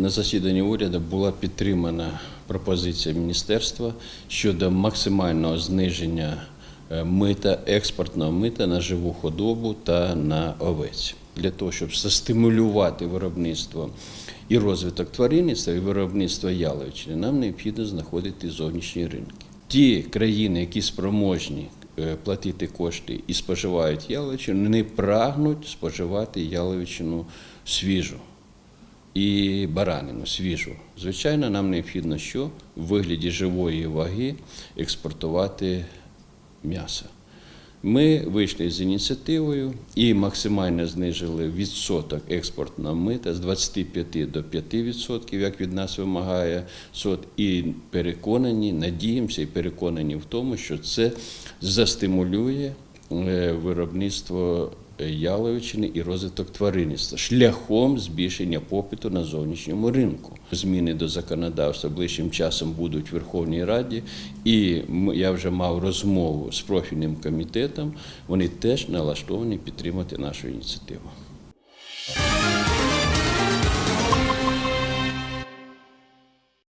На засіданні уряду була підтримана пропозиція міністерства щодо максимального зниження е, мита, експортного мита на живу худобу та на овець. Для того, щоб застимулювати виробництво і розвиток тваринництва, і виробництво яловичини, нам необхідно знаходити зовнішні ринки. Ті країни, які спроможні е, платити кошти і споживають яловичину, не прагнуть споживати яловичину свіжу і баранину свіжу. Звичайно, нам необхідно що в вигляді живої ваги експортувати м'ясо. Ми вийшли з ініціативою і максимально знижили відсоток експортного мита з 25 до 5%, як від нас вимагає СОТ, і переконані, надіємося і переконані в тому, що це застимулює виробництво яловичини і розвиток тваринництва шляхом збільшення попиту на зовнішньому ринку. Зміни до законодавства ближчим часом будуть в Верховній Раді, і я вже мав розмову з профільним комітетом. Вони теж налаштовані підтримати нашу ініціативу.